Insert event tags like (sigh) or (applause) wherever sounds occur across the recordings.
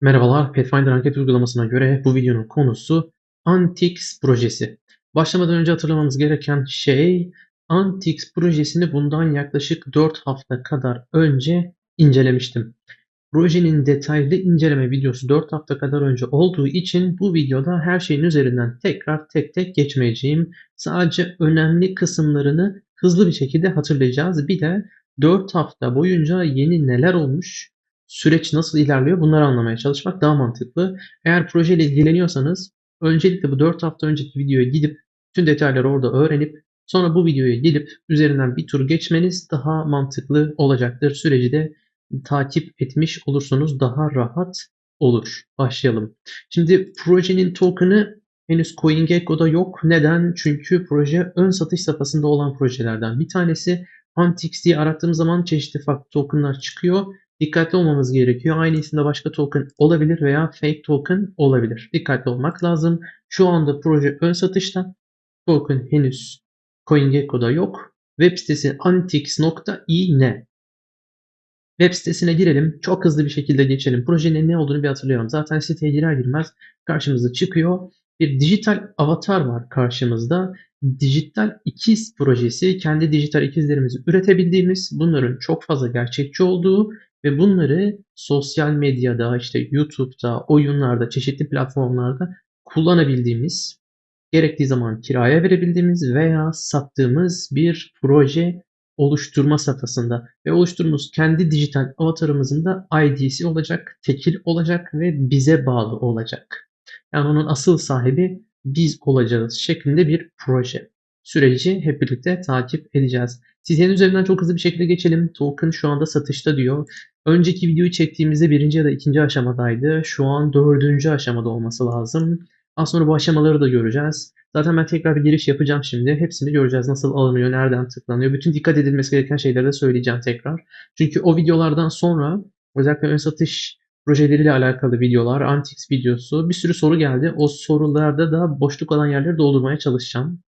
Merhabalar, Pathfinder anket uygulamasına göre bu videonun konusu Antix projesi. Başlamadan önce hatırlamamız gereken şey Antix projesini bundan yaklaşık 4 hafta kadar önce incelemiştim. Projenin detaylı inceleme videosu 4 hafta kadar önce olduğu için bu videoda her şeyin üzerinden tekrar tek tek geçmeyeceğim. Sadece önemli kısımlarını hızlı bir şekilde hatırlayacağız. Bir de 4 hafta boyunca yeni neler olmuş, süreç nasıl ilerliyor bunları anlamaya çalışmak daha mantıklı. Eğer projeyle ilgileniyorsanız öncelikle bu 4 hafta önceki videoya gidip tüm detayları orada öğrenip sonra bu videoya gelip üzerinden bir tur geçmeniz daha mantıklı olacaktır. Süreci de takip etmiş olursunuz daha rahat olur. Başlayalım. Şimdi projenin token'ı henüz CoinGecko'da yok. Neden? Çünkü proje ön satış safhasında olan projelerden bir tanesi. Antix diye arattığım zaman çeşitli farklı token'lar çıkıyor. Dikkatli olmamız gerekiyor. Aynı isimde başka token olabilir veya fake token olabilir. Dikkatli olmak lazım. Şu anda proje ön satışta. Token henüz CoinGecko'da yok. Web sitesi antix.in Web sitesine girelim. Çok hızlı bir şekilde geçelim. Projenin ne olduğunu bir hatırlayalım. Zaten siteye girer girmez karşımıza çıkıyor. Bir dijital avatar var karşımızda. Dijital ikiz projesi. Kendi dijital ikizlerimizi üretebildiğimiz, bunların çok fazla gerçekçi olduğu ve bunları sosyal medyada, işte YouTube'da, oyunlarda, çeşitli platformlarda kullanabildiğimiz, gerektiği zaman kiraya verebildiğimiz veya sattığımız bir proje oluşturma safhasında ve oluşturduğumuz kendi dijital avatarımızın da ID'si olacak, tekil olacak ve bize bağlı olacak. Yani onun asıl sahibi biz olacağız şeklinde bir proje. Süreci hep birlikte takip edeceğiz. Sizlerin üzerinden çok hızlı bir şekilde geçelim. Token şu anda satışta diyor. Önceki videoyu çektiğimizde birinci ya da ikinci aşamadaydı. Şu an dördüncü aşamada olması lazım. Az sonra bu aşamaları da göreceğiz. Zaten ben tekrar bir giriş yapacağım şimdi. Hepsini göreceğiz. Nasıl alınıyor, nereden tıklanıyor. Bütün dikkat edilmesi gereken şeyleri de söyleyeceğim tekrar. Çünkü o videolardan sonra özellikle ön satış projeleriyle alakalı videolar, Antix videosu bir sürü soru geldi. O sorularda da boşluk olan yerleri doldurmaya çalışacağım.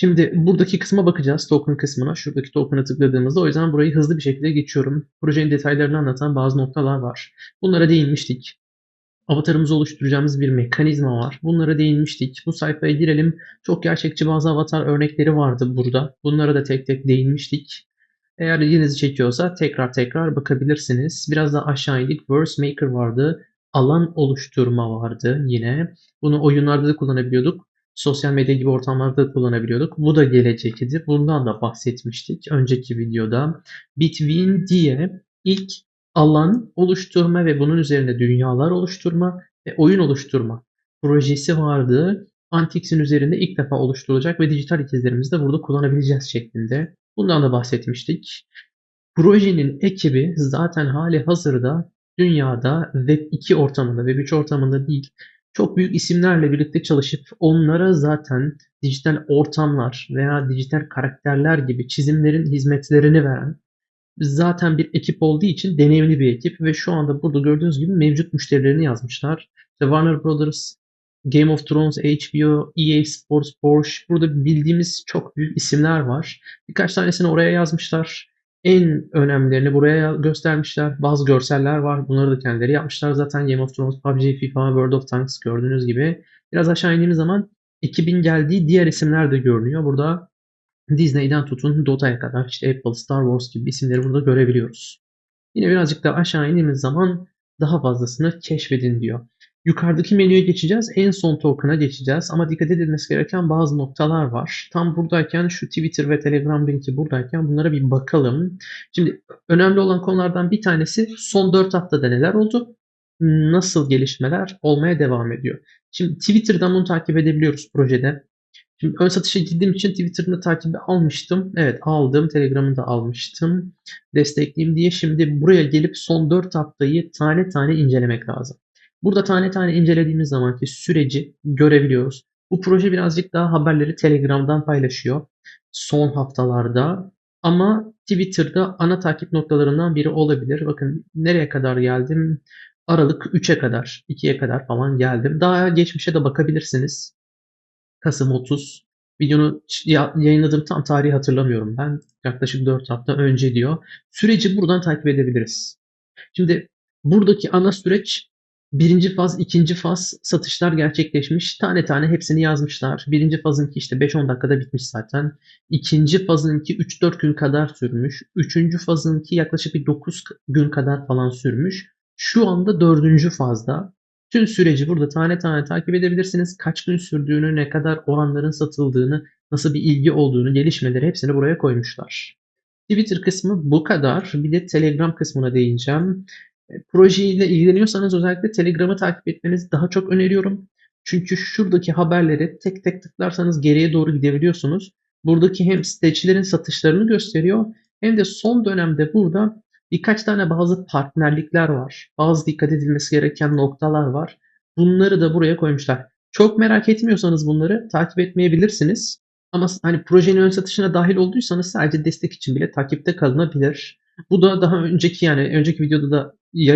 Şimdi buradaki kısma bakacağız. Token kısmına. Şuradaki token'a tıkladığımızda o yüzden burayı hızlı bir şekilde geçiyorum. Projenin detaylarını anlatan bazı noktalar var. Bunlara değinmiştik avatarımızı oluşturacağımız bir mekanizma var. Bunlara değinmiştik. Bu sayfaya girelim. Çok gerçekçi bazı avatar örnekleri vardı burada. Bunlara da tek tek değinmiştik. Eğer ilginizi çekiyorsa tekrar tekrar bakabilirsiniz. Biraz daha aşağı indik. Verse Maker vardı. Alan oluşturma vardı yine. Bunu oyunlarda da kullanabiliyorduk. Sosyal medya gibi ortamlarda da kullanabiliyorduk. Bu da gelecekti. Bundan da bahsetmiştik önceki videoda. Between diye ilk alan oluşturma ve bunun üzerinde dünyalar oluşturma ve oyun oluşturma projesi vardı. Antix'in üzerinde ilk defa oluşturulacak ve dijital ikizlerimizi de burada kullanabileceğiz şeklinde. Bundan da bahsetmiştik. Projenin ekibi zaten hali hazırda dünyada Web 2 ortamında, Web 3 ortamında değil, çok büyük isimlerle birlikte çalışıp onlara zaten dijital ortamlar veya dijital karakterler gibi çizimlerin hizmetlerini veren zaten bir ekip olduğu için deneyimli bir ekip ve şu anda burada gördüğünüz gibi mevcut müşterilerini yazmışlar. İşte Warner Brothers, Game of Thrones, HBO, EA Sports, Porsche. Burada bildiğimiz çok büyük isimler var. Birkaç tanesini oraya yazmışlar. En önemlilerini buraya göstermişler. Bazı görseller var. Bunları da kendileri yapmışlar. Zaten Game of Thrones, PUBG, FIFA, World of Tanks gördüğünüz gibi. Biraz aşağı indiğimiz zaman ekibin geldiği diğer isimler de görünüyor. Burada Disney'den tutun Dota'ya kadar işte Apple, Star Wars gibi isimleri burada görebiliyoruz. Yine birazcık daha aşağı indiğimiz zaman daha fazlasını keşfedin diyor. Yukarıdaki menüye geçeceğiz. En son token'a geçeceğiz. Ama dikkat edilmesi gereken bazı noktalar var. Tam buradayken şu Twitter ve Telegram linki buradayken bunlara bir bakalım. Şimdi önemli olan konulardan bir tanesi son 4 haftada neler oldu? Nasıl gelişmeler olmaya devam ediyor? Şimdi Twitter'dan bunu takip edebiliyoruz projede. Şimdi ön satışa girdiğim için Twitter'ını takibi almıştım. Evet aldım. Telegram'ını da almıştım. Destekleyeyim diye. Şimdi buraya gelip son 4 haftayı tane tane incelemek lazım. Burada tane tane incelediğimiz zamanki süreci görebiliyoruz. Bu proje birazcık daha haberleri Telegram'dan paylaşıyor. Son haftalarda. Ama Twitter'da ana takip noktalarından biri olabilir. Bakın nereye kadar geldim? Aralık 3'e kadar, 2'ye kadar falan geldim. Daha geçmişe de bakabilirsiniz. Kasım 30. Videonu yayınladığım tam tarihi hatırlamıyorum ben. Yaklaşık 4 hafta önce diyor. Süreci buradan takip edebiliriz. Şimdi buradaki ana süreç Birinci faz, ikinci faz satışlar gerçekleşmiş. Tane tane hepsini yazmışlar. Birinci fazınki işte 5-10 dakikada bitmiş zaten. İkinci fazınki 3-4 gün kadar sürmüş. Üçüncü fazınki yaklaşık bir 9 gün kadar falan sürmüş. Şu anda dördüncü fazda. Tüm süreci burada tane tane takip edebilirsiniz. Kaç gün sürdüğünü, ne kadar oranların satıldığını, nasıl bir ilgi olduğunu, gelişmeleri hepsini buraya koymuşlar. Twitter kısmı bu kadar. Bir de Telegram kısmına değineceğim. E, projeyle ilgileniyorsanız özellikle Telegram'ı takip etmenizi daha çok öneriyorum. Çünkü şuradaki haberleri tek tek tıklarsanız geriye doğru gidebiliyorsunuz. Buradaki hem siteçilerin satışlarını gösteriyor hem de son dönemde burada birkaç tane bazı partnerlikler var. Bazı dikkat edilmesi gereken noktalar var. Bunları da buraya koymuşlar. Çok merak etmiyorsanız bunları takip etmeyebilirsiniz. Ama hani projenin ön satışına dahil olduysanız sadece destek için bile takipte kalınabilir. Bu da daha önceki yani önceki videoda da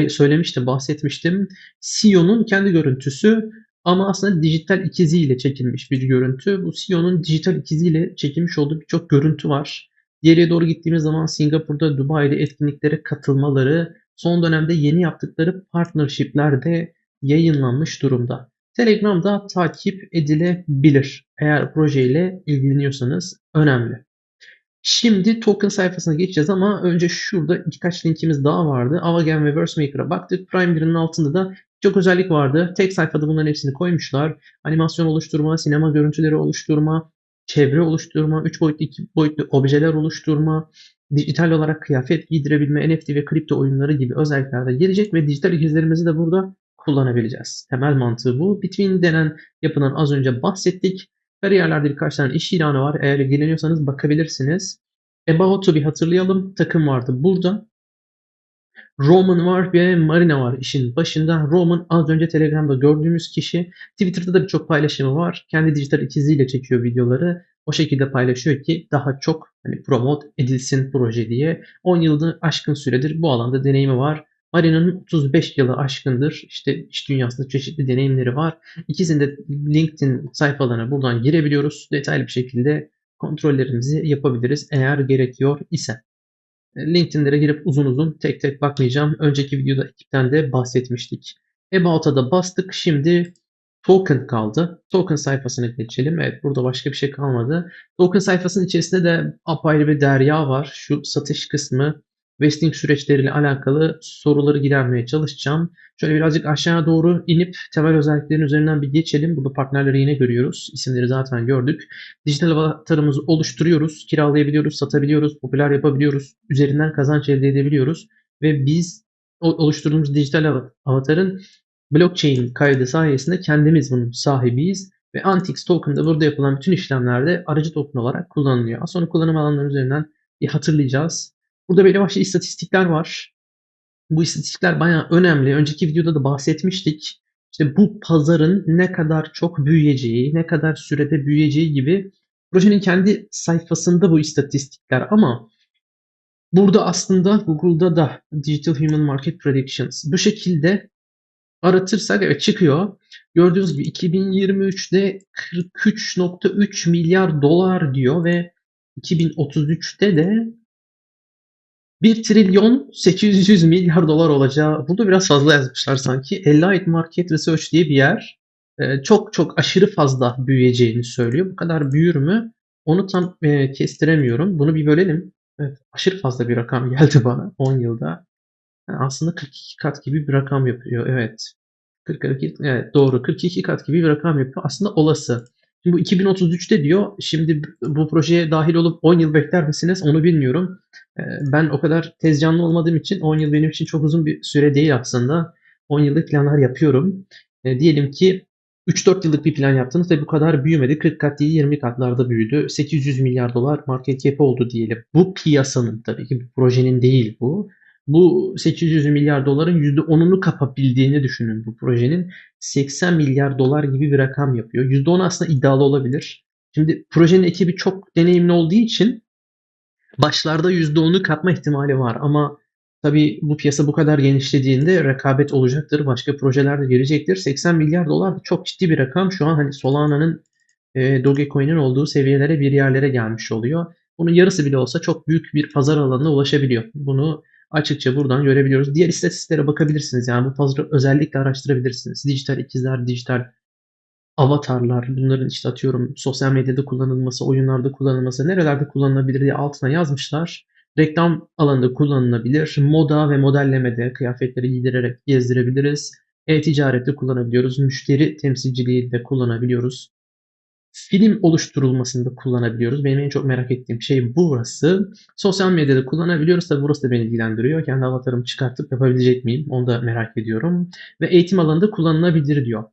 söylemiştim, bahsetmiştim. CEO'nun kendi görüntüsü ama aslında dijital ikiziyle çekilmiş bir görüntü. Bu CEO'nun dijital ikiziyle çekilmiş olduğu birçok görüntü var. Geriye doğru gittiğimiz zaman Singapur'da, Dubai'de etkinliklere katılmaları, son dönemde yeni yaptıkları partnership'ler de yayınlanmış durumda. Telegram'da takip edilebilir. Eğer projeyle ilgileniyorsanız önemli. Şimdi token sayfasına geçeceğiz ama önce şurada birkaç linkimiz daha vardı. Avagen ve Versemaker'a baktık. Prime 1'in altında da çok özellik vardı. Tek sayfada bunların hepsini koymuşlar. Animasyon oluşturma, sinema görüntüleri oluşturma, çevre oluşturma, 3 boyutlu 2 boyutlu objeler oluşturma, dijital olarak kıyafet giydirebilme, NFT ve kripto oyunları gibi özellikler de gelecek ve dijital ikizlerimizi de burada kullanabileceğiz. Temel mantığı bu. Between denen yapıdan az önce bahsettik. Kariyerlerde birkaç tane iş ilanı var. Eğer ilgileniyorsanız bakabilirsiniz. About bir hatırlayalım. Takım vardı burada. Roman var ve Marina var işin başında. Roman az önce Telegram'da gördüğümüz kişi. Twitter'da da birçok paylaşımı var. Kendi dijital ikiziyle çekiyor videoları. O şekilde paylaşıyor ki daha çok hani promote edilsin proje diye. 10 yıldır aşkın süredir bu alanda deneyimi var. Marina'nın 35 yılı aşkındır. İşte iş dünyasında çeşitli deneyimleri var. İkisinde LinkedIn sayfalarına buradan girebiliyoruz. Detaylı bir şekilde kontrollerimizi yapabiliriz eğer gerekiyor ise. LinkedIn'lere girip uzun uzun tek tek bakmayacağım. Önceki videoda ekipten de bahsetmiştik. About'a da bastık. Şimdi token kaldı. Token sayfasına geçelim. Evet burada başka bir şey kalmadı. Token sayfasının içerisinde de apayrı bir derya var. Şu satış kısmı vesting süreçleriyle alakalı soruları gidermeye çalışacağım. Şöyle birazcık aşağı doğru inip temel özelliklerin üzerinden bir geçelim. Burada partnerleri yine görüyoruz. İsimleri zaten gördük. Dijital avatarımızı oluşturuyoruz, kiralayabiliyoruz, satabiliyoruz, popüler yapabiliyoruz. Üzerinden kazanç elde edebiliyoruz. Ve biz oluşturduğumuz dijital avatarın blockchain kaydı sayesinde kendimiz bunun sahibiyiz. Ve Antix token'da burada yapılan bütün işlemlerde aracı token olarak kullanılıyor. Az sonra kullanım alanları üzerinden bir hatırlayacağız. Burada belli başlı istatistikler var. Bu istatistikler bayağı önemli. Önceki videoda da bahsetmiştik. İşte bu pazarın ne kadar çok büyüyeceği, ne kadar sürede büyüyeceği gibi projenin kendi sayfasında bu istatistikler ama burada aslında Google'da da Digital Human Market Predictions bu şekilde aratırsak evet çıkıyor. Gördüğünüz gibi 2023'te 43.3 milyar dolar diyor ve 2033'te de 1 trilyon 800 milyar dolar olacağı burada biraz fazla yazmışlar sanki. Allied Market Research diye bir yer e, çok çok aşırı fazla büyüyeceğini söylüyor. Bu kadar büyür mü? Onu tam e, kestiremiyorum. Bunu bir bölelim. Evet, aşırı fazla bir rakam geldi (laughs) bana 10 yılda. Yani aslında 42 kat gibi bir rakam yapıyor. Evet. 42, evet doğru 42 kat gibi bir rakam yapıyor. Aslında olası. Şimdi bu 2033'te diyor. Şimdi bu projeye dahil olup 10 yıl bekler misiniz onu bilmiyorum. Ee, ben o kadar tez canlı olmadığım için 10 yıl benim için çok uzun bir süre değil aslında. 10 yıllık planlar yapıyorum. E, diyelim ki 3-4 yıllık bir plan yaptınız ve bu kadar büyümedi. 40 kat değil 20 katlarda büyüdü. 800 milyar dolar market cap oldu diyelim. Bu piyasanın tabii ki bu projenin değil bu bu 800 milyar doların %10'unu kapabildiğini düşünün bu projenin. 80 milyar dolar gibi bir rakam yapıyor. %10 aslında iddialı olabilir. Şimdi projenin ekibi çok deneyimli olduğu için başlarda %10'u kapma ihtimali var ama tabii bu piyasa bu kadar genişlediğinde rekabet olacaktır. Başka projeler de gelecektir. 80 milyar dolar da çok ciddi bir rakam. Şu an hani Solana'nın e, Dogecoin'in olduğu seviyelere bir yerlere gelmiş oluyor. Bunun yarısı bile olsa çok büyük bir pazar alanına ulaşabiliyor. Bunu açıkça buradan görebiliyoruz. Diğer istatistiklere bakabilirsiniz. Yani bu pazarı özellikle araştırabilirsiniz. Dijital ikizler, dijital avatarlar, bunların işte atıyorum sosyal medyada kullanılması, oyunlarda kullanılması, nerelerde kullanılabilir diye altına yazmışlar. Reklam alanında kullanılabilir. Moda ve modellemede kıyafetleri giydirerek gezdirebiliriz. E-ticarette kullanabiliyoruz. Müşteri temsilciliği de kullanabiliyoruz. Film oluşturulmasında kullanabiliyoruz. Benim en çok merak ettiğim şey burası. Sosyal medyada kullanabiliyoruz. Tabi burası da beni ilgilendiriyor. Kendi avatarımı çıkartıp yapabilecek miyim? Onu da merak ediyorum. Ve eğitim alanında kullanılabilir diyor.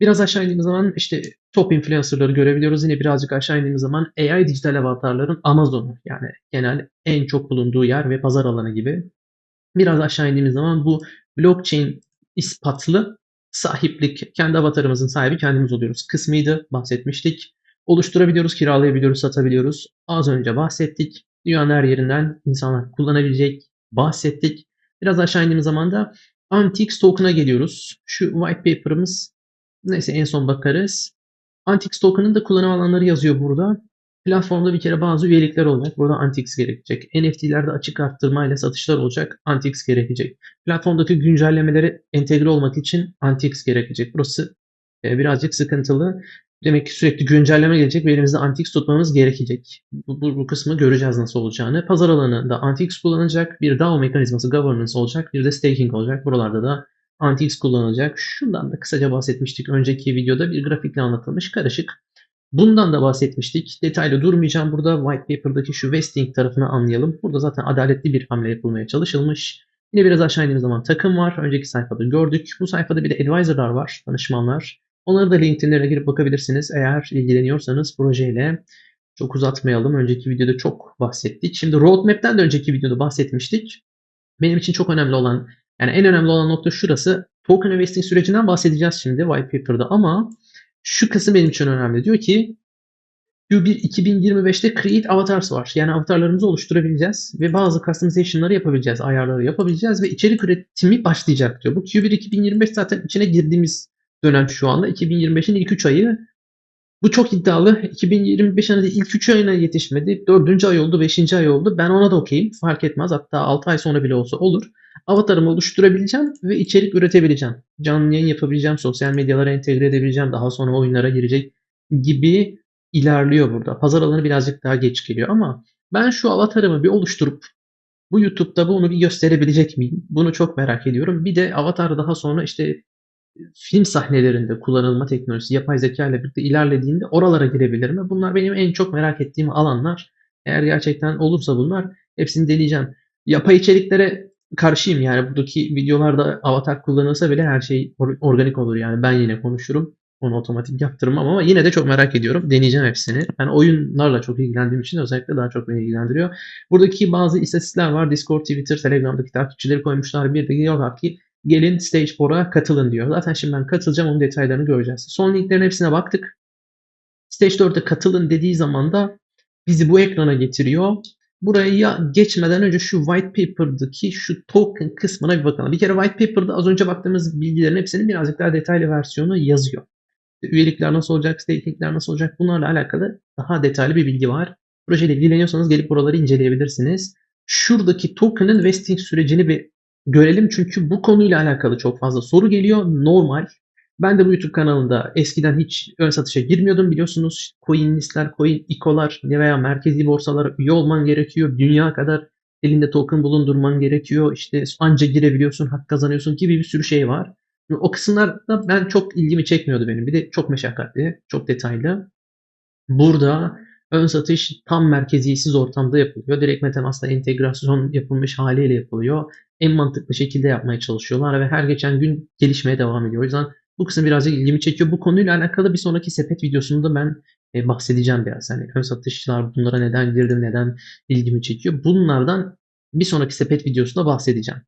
Biraz aşağı indiğimiz zaman işte top influencerları görebiliyoruz. Yine birazcık aşağı indiğimiz zaman AI dijital avatarların Amazon'u yani genel en çok bulunduğu yer ve pazar alanı gibi. Biraz aşağı indiğimiz zaman bu blockchain ispatlı sahiplik, kendi avatarımızın sahibi kendimiz oluyoruz kısmıydı. Bahsetmiştik. Oluşturabiliyoruz, kiralayabiliyoruz, satabiliyoruz. Az önce bahsettik. Dünyanın her yerinden insanlar kullanabilecek bahsettik. Biraz aşağı indiğimiz zaman da Antix token'a geliyoruz. Şu white paper'ımız neyse en son bakarız. Antix token'ın da kullanım alanları yazıyor burada. Platformda bir kere bazı üyelikler olacak. Burada Antix gerekecek. NFT'lerde açık arttırma ile satışlar olacak. Antix gerekecek. Platformdaki güncellemelere entegre olmak için Antix gerekecek. Burası e, birazcık sıkıntılı. Demek ki sürekli güncelleme gelecek ve elimizde Antix tutmamız gerekecek. Bu, bu, bu kısmı göreceğiz nasıl olacağını. Pazar alanında Antix kullanılacak. Bir DAO mekanizması governance olacak. Bir de staking olacak. Buralarda da Antix kullanılacak. Şundan da kısaca bahsetmiştik önceki videoda. Bir grafikle anlatılmış karışık. Bundan da bahsetmiştik. Detaylı durmayacağım burada. White Paper'daki şu vesting tarafını anlayalım. Burada zaten adaletli bir hamle yapılmaya çalışılmış. Yine biraz aşağı indiğimiz zaman takım var. Önceki sayfada gördük. Bu sayfada bir de advisor'lar var, danışmanlar. Onları da LinkedIn'lere girip bakabilirsiniz eğer ilgileniyorsanız projeyle. Çok uzatmayalım. Önceki videoda çok bahsettik. Şimdi roadmap'ten de önceki videoda bahsetmiştik. Benim için çok önemli olan, yani en önemli olan nokta şurası. Token investing sürecinden bahsedeceğiz şimdi white paper'da ama şu kısım benim için önemli. Diyor ki Q1 2025'te Create Avatars var. Yani avatarlarımızı oluşturabileceğiz ve bazı customization'ları yapabileceğiz, ayarları yapabileceğiz ve içerik üretimi başlayacak diyor. Bu Q1 2025 zaten içine girdiğimiz dönem şu anda. 2025'in ilk 3 ayı. Bu çok iddialı. 2025'in ilk 3 ayına yetişmedi. 4. ay oldu, 5. ay oldu. Ben ona da okeyim. Fark etmez. Hatta 6 ay sonra bile olsa olur. Avatarımı oluşturabileceğim ve içerik üretebileceğim. Canlı yayın yapabileceğim, sosyal medyalara entegre edebileceğim, daha sonra oyunlara girecek gibi ilerliyor burada. Pazar alanı birazcık daha geç geliyor ama ben şu avatarımı bir oluşturup bu YouTube'da bunu bir gösterebilecek miyim? Bunu çok merak ediyorum. Bir de avatar daha sonra işte film sahnelerinde kullanılma teknolojisi yapay zeka ile birlikte ilerlediğinde oralara girebilir mi? Bunlar benim en çok merak ettiğim alanlar. Eğer gerçekten olursa bunlar hepsini deneyeceğim. Yapay içeriklere karşıyım yani buradaki videolarda avatar kullanılsa bile her şey organik olur yani ben yine konuşurum. Onu otomatik yaptırmam ama yine de çok merak ediyorum. Deneyeceğim hepsini. Ben oyunlarla çok ilgilendiğim için özellikle daha çok beni ilgilendiriyor. Buradaki bazı istatistikler var. Discord, Twitter, Telegram'daki takipçileri koymuşlar. Bir de diyorlar ki gelin Stage 4'a katılın diyor. Zaten şimdi ben katılacağım. Onun detaylarını göreceğiz. Son linklerin hepsine baktık. Stage 4'e katılın dediği zaman da bizi bu ekrana getiriyor. Buraya geçmeden önce şu white paper'daki şu token kısmına bir bakalım. Bir kere white paper'da az önce baktığımız bilgilerin hepsinin birazcık daha detaylı versiyonu yazıyor. Üyelikler nasıl olacak, stakingler nasıl olacak bunlarla alakalı daha detaylı bir bilgi var. Projeyle ilgileniyorsanız gelip buraları inceleyebilirsiniz. Şuradaki token'ın vesting sürecini bir görelim çünkü bu konuyla alakalı çok fazla soru geliyor. Normal. Ben de bu YouTube kanalında eskiden hiç ön satışa girmiyordum biliyorsunuz. Coin listler, coin ikolar veya merkezi borsalara üye olman gerekiyor. Dünya kadar elinde token bulundurman gerekiyor. İşte anca girebiliyorsun, hak kazanıyorsun gibi bir sürü şey var. O kısımlarda ben çok ilgimi çekmiyordu benim. Bir de çok meşakkatli, çok detaylı. Burada ön satış tam merkeziyetsiz ortamda yapılıyor. Direkt MetaMask'la entegrasyon yapılmış haliyle yapılıyor. En mantıklı şekilde yapmaya çalışıyorlar ve her geçen gün gelişmeye devam ediyor. O yüzden bu kısım birazcık ilgimi çekiyor. Bu konuyla alakalı bir sonraki sepet videosunda ben e, bahsedeceğim biraz. Hani ön satışlar bunlara neden girdi, neden ilgimi çekiyor. Bunlardan bir sonraki sepet videosunda bahsedeceğim.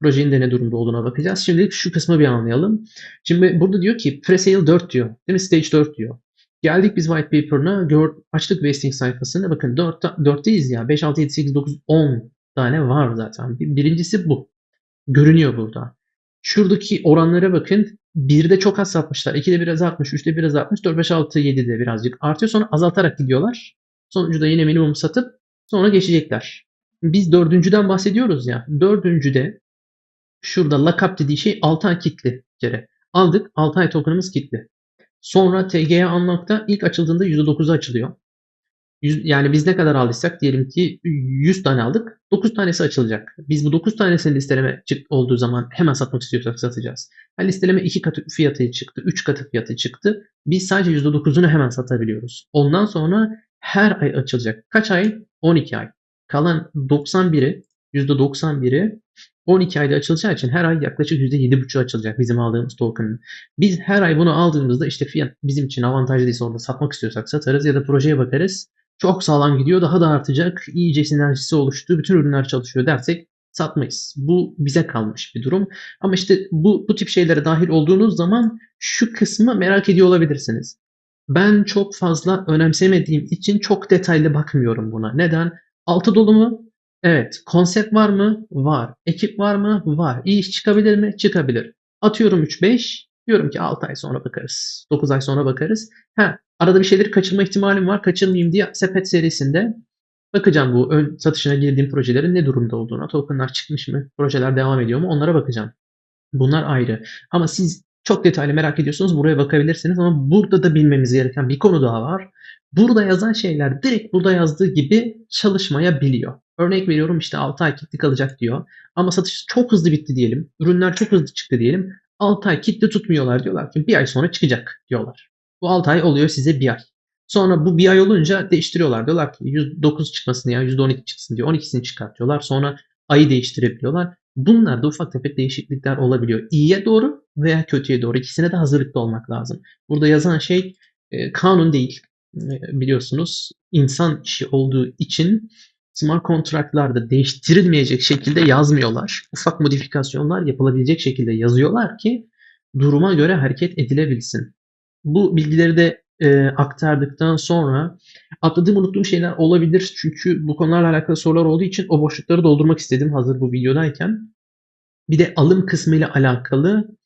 Projenin de ne durumda olduğuna bakacağız. Şimdi şu kısmı bir anlayalım. Şimdi burada diyor ki presale 4 diyor. Değil mi? Stage 4 diyor. Geldik biz white paper'ına. Gör, açtık vesting sayfasını. Bakın 4, 4'teyiz ya. 5, 6, 7, 8, 9, 10 tane var zaten. Birincisi bu. Görünüyor burada. Şuradaki oranlara bakın. 1'de çok az satmışlar. 2'de biraz artmış. 3'te biraz artmış. 4, 5, 6, 7'de birazcık artıyor. Sonra azaltarak gidiyorlar. Sonucu da yine minimum satıp sonra geçecekler. biz dördüncüden bahsediyoruz ya. Dördüncüde şurada lakap dediği şey 6 ay kitli bir kere. Aldık 6 ay tokenımız kitli. Sonra TGA Unlock'ta ilk açıldığında %9'u açılıyor. Yani biz ne kadar aldıysak diyelim ki 100 tane aldık. 9 tanesi açılacak. Biz bu 9 tanesinin listeleme olduğu zaman hemen satmak istiyorsak satacağız. Yani listeleme 2 katı fiyatı çıktı, 3 katı fiyatı çıktı. Biz sadece %9'unu hemen satabiliyoruz. Ondan sonra her ay açılacak. Kaç ay? 12 ay. Kalan 91'i, %91'i 12 ayda açılacağı için her ay yaklaşık %7,5 açılacak bizim aldığımız token'ın. Biz her ay bunu aldığımızda işte fiyat bizim için avantajlıysa orada satmak istiyorsak satarız ya da projeye bakarız. Çok sağlam gidiyor daha da artacak. iyice sinerjisi oluştu. Bütün ürünler çalışıyor dersek satmayız. Bu bize kalmış bir durum. Ama işte bu, bu tip şeylere dahil olduğunuz zaman şu kısmı merak ediyor olabilirsiniz. Ben çok fazla önemsemediğim için çok detaylı bakmıyorum buna. Neden? Altı dolu mu? Evet. Konsept var mı? Var. Ekip var mı? Var. İyi iş çıkabilir mi? Çıkabilir. Atıyorum 3-5. Diyorum ki 6 ay sonra bakarız. 9 ay sonra bakarız. Ha, arada bir şeyleri kaçırma ihtimalim var. Kaçırmayayım diye sepet serisinde bakacağım bu ön satışına girdiğim projelerin ne durumda olduğuna. Tokenlar çıkmış mı? Projeler devam ediyor mu? Onlara bakacağım. Bunlar ayrı. Ama siz çok detaylı merak ediyorsunuz buraya bakabilirsiniz ama burada da bilmemiz gereken bir konu daha var. Burada yazan şeyler direkt burada yazdığı gibi çalışmayabiliyor. Örnek veriyorum işte 6 ay kitli kalacak diyor. Ama satış çok hızlı bitti diyelim. Ürünler çok hızlı çıktı diyelim. 6 ay kitli tutmuyorlar diyorlar ki bir ay sonra çıkacak diyorlar. Bu 6 ay oluyor size bir ay. Sonra bu bir ay olunca değiştiriyorlar. Diyorlar ki %9 çıkmasın ya %12 çıksın diyor. 12'sini çıkartıyorlar. Sonra ayı değiştirebiliyorlar. Bunlar da ufak tefek değişiklikler olabiliyor. İyiye doğru veya kötüye doğru. İkisine de hazırlıklı olmak lazım. Burada yazan şey e, kanun değil. E, biliyorsunuz insan işi olduğu için smart kontraktlarda değiştirilmeyecek şekilde yazmıyorlar. Ufak modifikasyonlar yapılabilecek şekilde yazıyorlar ki duruma göre hareket edilebilsin. Bu bilgileri de e, aktardıktan sonra atladığım unuttuğum şeyler olabilir. Çünkü bu konularla alakalı sorular olduğu için o boşlukları doldurmak istedim hazır bu videodayken. Bir de alım kısmı ile alakalı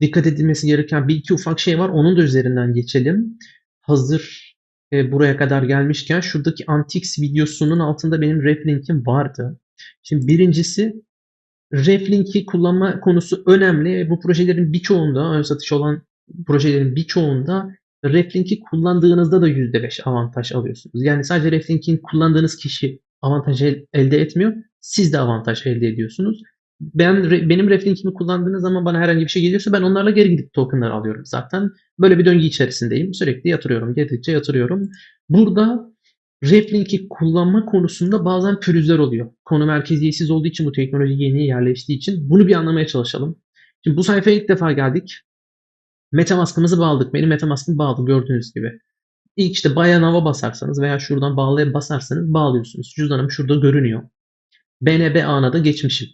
dikkat edilmesi gereken bir iki ufak şey var. Onun da üzerinden geçelim. Hazır e, buraya kadar gelmişken şuradaki Antix videosunun altında benim ref linkim vardı. Şimdi birincisi ref linki kullanma konusu önemli. Bu projelerin birçoğunda ön satış olan projelerin birçoğunda Reflink'i kullandığınızda da %5 avantaj alıyorsunuz. Yani sadece Reflink'in kullandığınız kişi avantaj el- elde etmiyor. Siz de avantaj elde ediyorsunuz. Ben benim Reflink'imi kullandığınız zaman bana herhangi bir şey geliyorsa ben onlarla geri gidip tokenları alıyorum zaten. Böyle bir döngü içerisindeyim. Sürekli yatırıyorum. Geldikçe yatırıyorum. Burada Reflink'i kullanma konusunda bazen pürüzler oluyor. Konu merkeziyetsiz olduğu için bu teknoloji yeni yerleştiği için bunu bir anlamaya çalışalım. Şimdi bu sayfaya ilk defa geldik. Metamask'ımızı bağladık. Benim Metamask'ım bağlı gördüğünüz gibi. İlk işte Buy Now'a basarsanız veya şuradan bağlaya basarsanız bağlıyorsunuz. Cüzdanım şurada görünüyor. BNB ağına da geçmişim.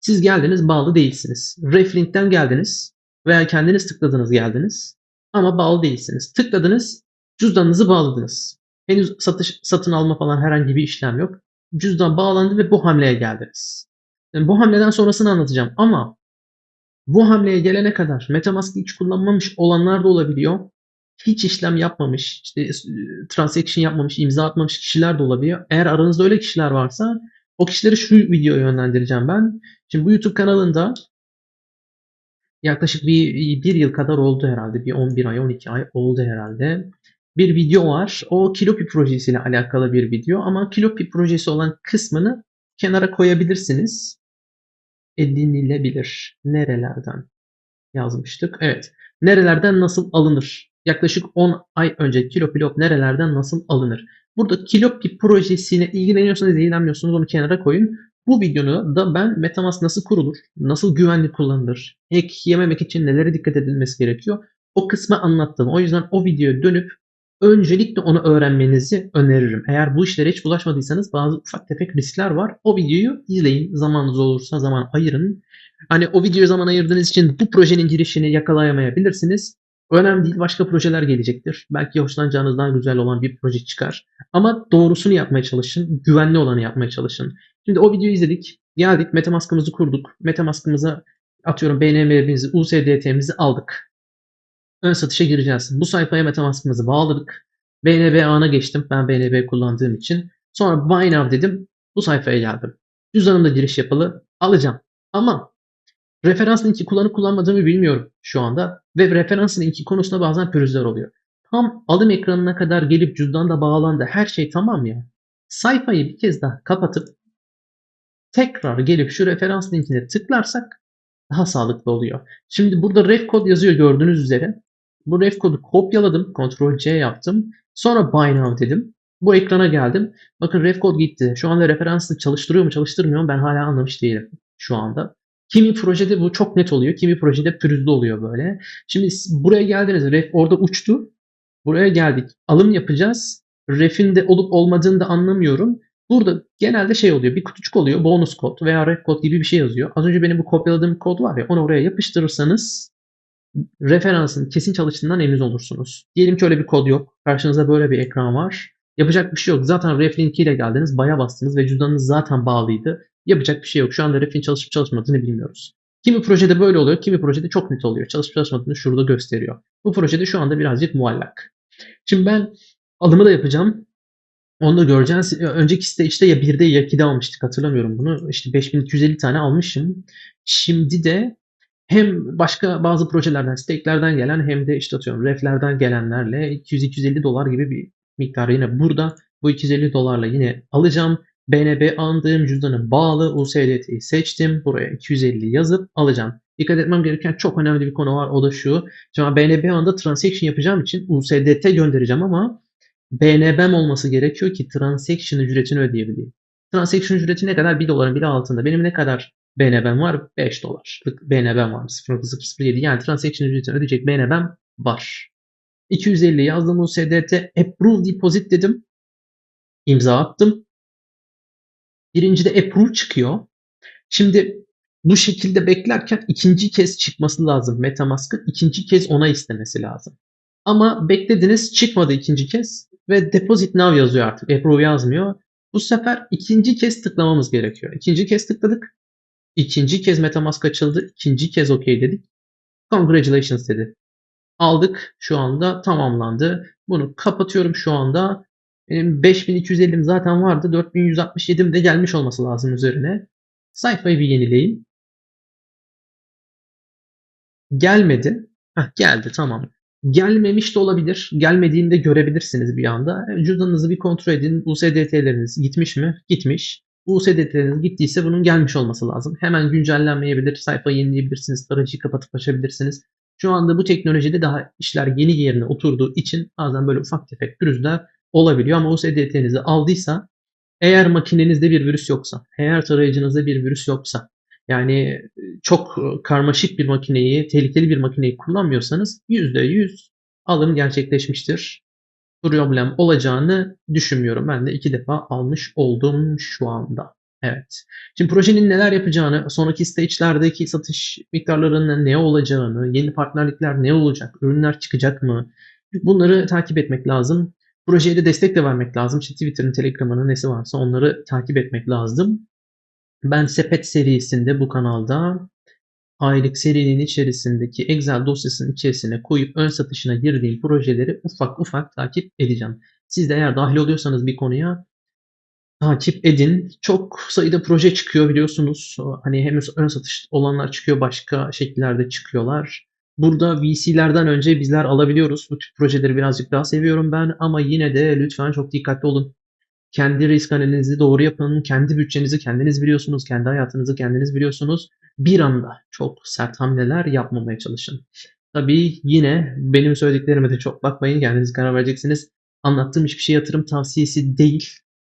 Siz geldiniz bağlı değilsiniz. Reflink'ten geldiniz veya kendiniz tıkladınız geldiniz ama bağlı değilsiniz. Tıkladınız, cüzdanınızı bağladınız. Henüz satış, satın alma falan herhangi bir işlem yok. Cüzdan bağlandı ve bu hamleye geldiniz. Yani bu hamleden sonrasını anlatacağım ama bu hamleye gelene kadar Metamask'ı hiç kullanmamış olanlar da olabiliyor. Hiç işlem yapmamış, işte e, transaction yapmamış, imza atmamış kişiler de olabiliyor. Eğer aranızda öyle kişiler varsa o kişileri şu videoya yönlendireceğim ben. Şimdi bu YouTube kanalında yaklaşık bir, bir yıl kadar oldu herhalde. Bir 11 ay, 12 ay oldu herhalde. Bir video var. O Kilopi projesiyle alakalı bir video ama Kilopi projesi olan kısmını kenara koyabilirsiniz edinilebilir. Nerelerden yazmıştık? Evet. Nerelerden nasıl alınır? Yaklaşık 10 ay önce Kilopilop nerelerden nasıl alınır? Burada Kilopi projesine ilgileniyorsanız ilgilenmiyorsunuz onu kenara koyun. Bu videoda da ben Metamask nasıl kurulur, nasıl güvenli kullanılır, hack yememek için nelere dikkat edilmesi gerekiyor o kısmı anlattım. O yüzden o videoya dönüp öncelikle onu öğrenmenizi öneririm. Eğer bu işlere hiç bulaşmadıysanız bazı ufak tefek riskler var. O videoyu izleyin. Zamanınız olursa zaman ayırın. Hani o videoya zaman ayırdığınız için bu projenin girişini yakalayamayabilirsiniz. Önemli değil. Başka projeler gelecektir. Belki hoşlanacağınızdan güzel olan bir proje çıkar. Ama doğrusunu yapmaya çalışın. Güvenli olanı yapmaya çalışın. Şimdi o videoyu izledik. Geldik. Metamask'ımızı kurduk. Metamask'ımıza atıyorum BNB'mizi, USDT'mizi aldık. Ön satışa gireceğiz. Bu sayfaya Metamask'ımızı bağladık. BNB ağına geçtim. Ben BNB kullandığım için. Sonra Buy Now dedim. Bu sayfaya geldim. Cüzdanımda giriş yapılı alacağım. Ama referans linki kullanıp kullanmadığımı bilmiyorum şu anda. Ve referans linki konusunda bazen pürüzler oluyor. Tam alım ekranına kadar gelip cüzdan da bağlandı. Her şey tamam ya. Sayfayı bir kez daha kapatıp tekrar gelip şu referans linkine tıklarsak daha sağlıklı oluyor. Şimdi burada ref kod yazıyor gördüğünüz üzere. Bu ref kodu kopyaladım. Ctrl C yaptım. Sonra Buy Now dedim. Bu ekrana geldim. Bakın ref kod gitti. Şu anda referansı çalıştırıyor mu çalıştırmıyor mu ben hala anlamış değilim şu anda. Kimi projede bu çok net oluyor. Kimi projede pürüzlü oluyor böyle. Şimdi buraya geldiniz. Ref orada uçtu. Buraya geldik. Alım yapacağız. Ref'in de olup olmadığını da anlamıyorum. Burada genelde şey oluyor. Bir kutucuk oluyor. Bonus kod veya ref kod gibi bir şey yazıyor. Az önce benim bu kopyaladığım kod var ya onu oraya yapıştırırsanız referansın kesin çalıştığından emin olursunuz. Diyelim ki öyle bir kod yok. Karşınızda böyle bir ekran var. Yapacak bir şey yok. Zaten ref linkiyle geldiniz. Baya bastınız ve cüzdanınız zaten bağlıydı. Yapacak bir şey yok. Şu anda refin çalışıp çalışmadığını bilmiyoruz. Kimi projede böyle oluyor, kimi projede çok net oluyor. Çalışıp çalışmadığını şurada gösteriyor. Bu projede şu anda birazcık muallak. Şimdi ben alımı da yapacağım. Onu da göreceğiz. Önceki stage'de ya 1'de ya 2'de almıştık hatırlamıyorum bunu. İşte 5250 tane almışım. Şimdi de hem başka bazı projelerden, stake'lerden gelen hem de işte atıyorum reflerden gelenlerle 200-250 dolar gibi bir miktarı yine burada bu 250 dolarla yine alacağım. BNB andığım cüzdanı bağlı USDT'yi seçtim. Buraya 250 yazıp alacağım. Dikkat etmem gereken çok önemli bir konu var. O da şu. Şimdi BNB anda transaction yapacağım için USDT göndereceğim ama BNB'm olması gerekiyor ki transaction ücretini ödeyebileyim. Transaction ücreti ne kadar? 1 doların bile altında. Benim ne kadar BNB'm var? 5 dolar. BNB'm var. 0.007 yani transaction ücretini ödeyecek BNB'm var. 250 yazdım USDT approve deposit dedim. İmza attım. Birincide approve çıkıyor. Şimdi bu şekilde beklerken ikinci kez çıkması lazım Metamask'ın. ikinci kez ona istemesi lazım. Ama beklediniz çıkmadı ikinci kez ve deposit now yazıyor artık. Approve yazmıyor. Bu sefer ikinci kez tıklamamız gerekiyor. İkinci kez tıkladık. İkinci kez Metamask açıldı. İkinci kez OK dedik. Congratulations dedi. Aldık. Şu anda tamamlandı. Bunu kapatıyorum şu anda. Benim 5250'm zaten vardı. 4167'm de gelmiş olması lazım üzerine. Sayfayı bir yenileyim. Gelmedi. Heh, geldi tamam. Gelmemiş de olabilir. Gelmediğini de görebilirsiniz bir anda. Cüzdanınızı bir kontrol edin. USDT'leriniz gitmiş mi? Gitmiş. USDT'leriniz gittiyse bunun gelmiş olması lazım. Hemen güncellenmeyebilir. Sayfayı yenileyebilirsiniz. Tarayıcıyı kapatıp açabilirsiniz. Şu anda bu teknolojide daha işler yeni yerine oturduğu için bazen böyle ufak tefek pürüzler olabiliyor. Ama USDT'nizi aldıysa eğer makinenizde bir virüs yoksa, eğer tarayıcınızda bir virüs yoksa, yani çok karmaşık bir makineyi, tehlikeli bir makineyi kullanmıyorsanız %100 alım gerçekleşmiştir. Problem olacağını düşünmüyorum. Ben de iki defa almış oldum şu anda. Evet. Şimdi projenin neler yapacağını, sonraki stage'lerdeki satış miktarlarının ne olacağını, yeni partnerlikler ne olacak, ürünler çıkacak mı? Bunları takip etmek lazım. Projeye de destek de vermek lazım. İşte Twitter'ın, Telegram'ın nesi varsa onları takip etmek lazım. Ben sepet serisinde bu kanalda aylık serinin içerisindeki Excel dosyasının içerisine koyup ön satışına girdiğim projeleri ufak ufak takip edeceğim. Siz de eğer dahil oluyorsanız bir konuya takip edin. Çok sayıda proje çıkıyor biliyorsunuz. Hani henüz ön satış olanlar çıkıyor, başka şekillerde çıkıyorlar. Burada VC'lerden önce bizler alabiliyoruz. Bu tür projeleri birazcık daha seviyorum ben ama yine de lütfen çok dikkatli olun. Kendi risk analizi doğru yapın. Kendi bütçenizi kendiniz biliyorsunuz. Kendi hayatınızı kendiniz biliyorsunuz. Bir anda çok sert hamleler yapmamaya çalışın. Tabii yine benim söylediklerime de çok bakmayın. Kendiniz karar vereceksiniz. Anlattığım hiçbir şey yatırım tavsiyesi değil.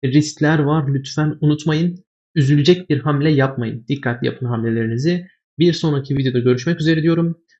Riskler var. Lütfen unutmayın. Üzülecek bir hamle yapmayın. Dikkatli yapın hamlelerinizi. Bir sonraki videoda görüşmek üzere diyorum.